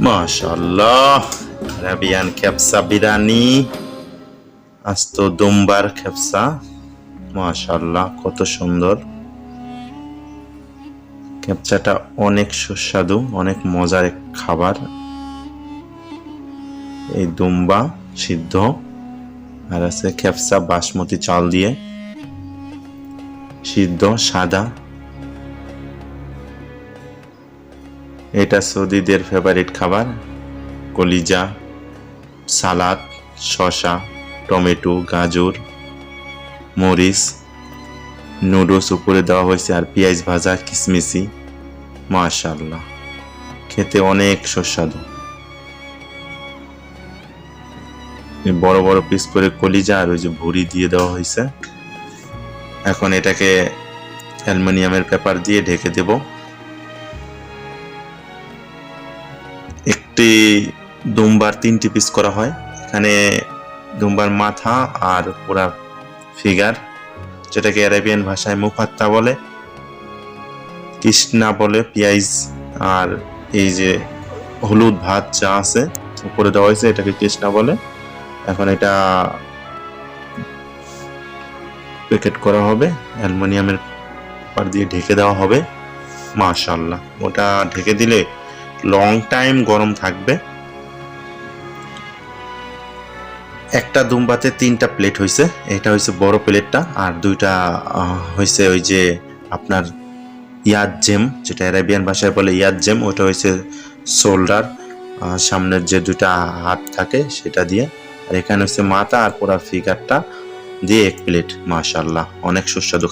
মাশাল্লাহ আরাবিয়ান খেপসা বিরিয়ানি আস্ত দুম্বার খেপসা। মাশাল্লাহ কত সুন্দর। খেপসাটা অনেক সুস্বাদু, অনেক মজার এক খাবার। এই দুম্বা সিদ্ধ। আর আছে খেপসা বাসমতি চাল দিয়ে। সিদ্ধ, সাদা। এটা সৌদিদের ফেভারিট খাবার। কলিজা, সালাদ, শসা, টমেটো, গাজর, মরিচ নুডলস উপরে দেওয়া হয়েছে আর পেঁয়াজ ভাজা কিশমিশি মাশাল্লাহ খেতে অনেক সুস্বাদু। বড় বড় পিস করে কলিজা আর ওই যে ভুড়ি দিয়ে দেওয়া হয়েছে। এখন এটাকে অ্যালুমিনিয়ামের পেপার দিয়ে ঢেকে দেব। একটি দুম্বার তিনটি পিস করা হয়। এখানে দুম্বার মাথা আর পুরা ফিগার যেটাকে অ্যারাবিয়ান ভাষায় মুফাত্তা বলে কৃষ্ণা বলে পেঁয়াজ আর এই যে হলুদ ভাত যা আছে, উপরে দেওয়া হয়েছে, এটাকে কৃষ্ণা বলে। এখন এটা প্যাকেট করা হবে, অ্যালুমিনিয়ামের পার দিয়ে ঢেকে দেওয়া হবে। মাশাল্লাহ ওটা ঢেকে দিলে লং টাইম গরম থাকবে। একটা দুম্বাতে তিনটা প্লেট হয়েছে এটা হয়েছে বড় প্লেটটা আর দুইটা হয়েছে ওই যে আপনার ইয়াদ জেম যেটা অ্যারাবিয়ান ভাষায় বলে ইয়াদ জেম ওটা হয়েছে শোল্ডার সামনের যে দুটা হাত থাকে সেটা দিয়ে। আর এখানে হচ্ছে মাথা আর পুরা ফিগারটা দিয়ে এক প্লেট মাশাল্লাহ অনেক সুস্বাদু।